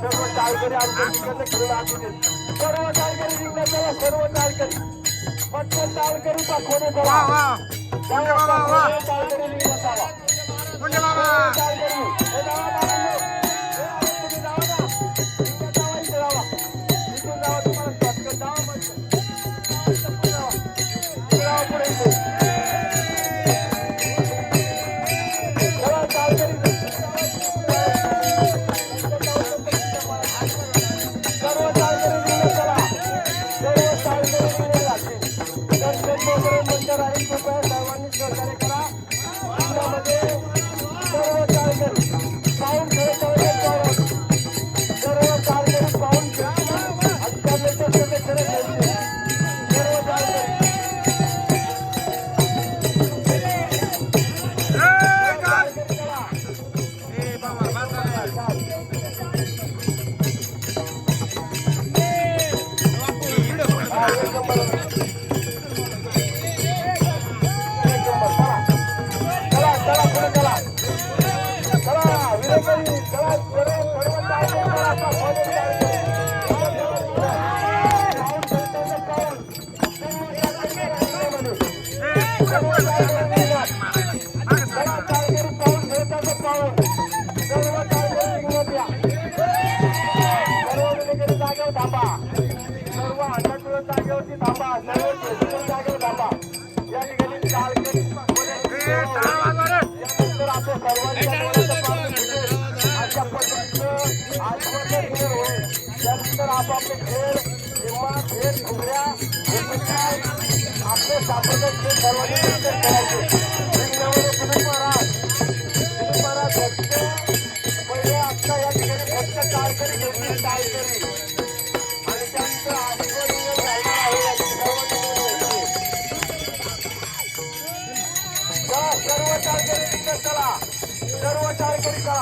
सर्व तारकरी आमच्या खेळ आखून सर्व तारकरी सर्व तारकरी फक्त तारकरी दाखवणे तारकरी लिहिण्यात आला. तारकरी सर्व जागेवरती थांबा सर्व जागेवर थांबा या ठिकाणी कालकरी यानंतर आपल्या सर्वांच्या पद्धतीचं आजवरचं खेळ होईल त्यानंतर आपापले खेळ किंवा खेळ घुगऱ्या आपले सापडत खेळ सर्वांनी करायचे जिल्ह्यामध्ये पुणे महाराज पुणे महाराज भक्त पहिले आत्ता या ठिकाणी भक्त कालकरी घेतली कालकरी